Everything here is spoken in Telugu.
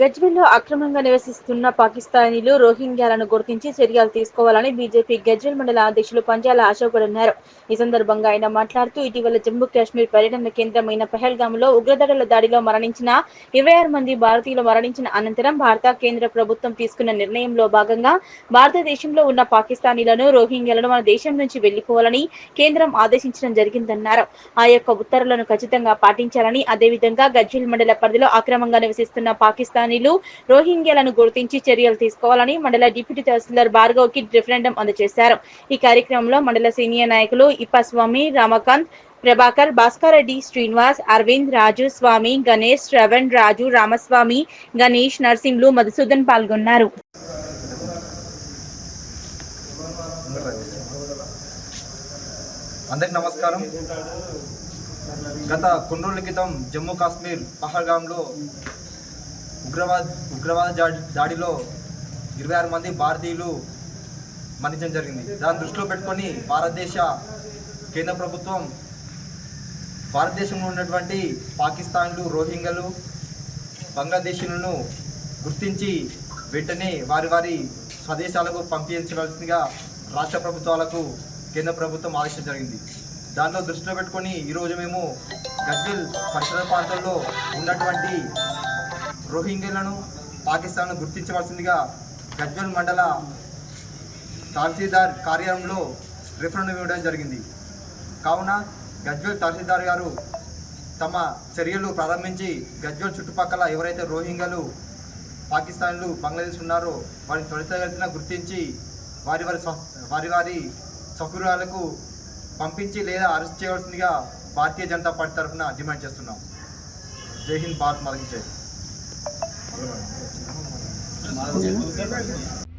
గజ్వెల్లో అక్రమంగా నివసిస్తున్న పాకిస్తానీలు రోహింగ్యాలను గుర్తించి చర్యలు తీసుకోవాలని బీజేపీ గజ్వెల్ మండల అధ్యక్షులు పంజాల అశోక్ అన్నారు. ఈ సందర్భంగా ఆయన మాట్లాడుతూ ఇటీవల జమ్మూ కాశ్మీర్ పర్యటన కేంద్రమైన పహల్గామ్లో ఉగ్రదాడుల దాడిలో మరణించిన ఇరవై ఆరు మంది భారతీయులు మరణించిన అనంతరం భారత కేంద్ర ప్రభుత్వం తీసుకున్న నిర్ణయంలో భాగంగా భారతదేశంలో ఉన్న పాకిస్తానీలను రోహింగ్యాలను మన దేశం నుంచి వెళ్ళిపోవాలని కేంద్రం ఆదేశించడం జరిగిందన్నారు. ఆ యొక్క ఉత్తర్వులను ఖచ్చితంగా పాటించాలని అదేవిధంగా గజ్వెల్ మండల పరిధిలో అక్రమంగా నివసిస్తున్న పాకిస్తాన్ పాకిస్తానీలు రోహింగ్యాలను గుర్తించి చర్యలు తీసుకోవాలని మండల డిప్యూటీ తహసీల్దార్ భార్గవ్కి రిఫరెండం అందజేశారు. ఈ కార్యక్రమంలో మండల సీనియర్ నాయకులు ఇప్పస్వామి రామకాంత్ ప్రభాకర్ భాస్కర్ రెడ్డి శ్రీనివాస్ అరవింద్ రాజు స్వామి గణేష్ శ్రవణ్ రాజు రామస్వామి గణేష్ నర్సింహులు మధుసూదన్ పాల్గొన్నారు. అందరికి నమస్కారం. గత కొన్ని రోజుల క్రితం జమ్మూ కాశ్మీర్ పహల్గామ్లో ఉగ్రవాద ఉగ్రవాద దాడిలో ఇరవై ఆరు మంది భారతీయులు మరణించడం జరిగింది. దాన్ని దృష్టిలో పెట్టుకొని భారతదేశ కేంద్ర ప్రభుత్వం భారతదేశంలో ఉన్నటువంటి పాకిస్తాన్లు రోహింగ్యలు బంగ్లాదేశీలను గుర్తించి వెంటనే వారి వారి స్వదేశాలకు పంపించవలసిందిగా రాష్ట్ర ప్రభుత్వాలకు కేంద్ర ప్రభుత్వం ఆదేశం జరిగింది. దాంట్లో దృష్టిలో పెట్టుకొని ఈరోజు మేము గజ్వెల్ పరిసర ప్రాంతాల్లో ఉన్నటువంటి రోహింగ్యలను పాకిస్తాన్ను గుర్తించవలసిందిగా గజ్వల్ మండల తహసీల్దార్ కార్యాలయంలో రిఫరెండం ఇవ్వడం జరిగింది. కావున గజ్వల్ తహసీల్దార్ గారు తమ చర్యలు ప్రారంభించి గజ్వల్ చుట్టుపక్కల ఎవరైతే రోహింగ్యలు పాకిస్తాన్లు బంగ్లాదేశ్ ఉన్నారో వారిని త్వరితగతిన గుర్తించి వారి వారి వారి వారి సౌకర్యాలకు పంపించి లేదా అరెస్ట్ చేయవలసిందిగా భారతీయ జనతా పార్టీ తరఫున డిమాండ్ చేస్తున్నాం. జై హింద్ భారత్ మాతకి జై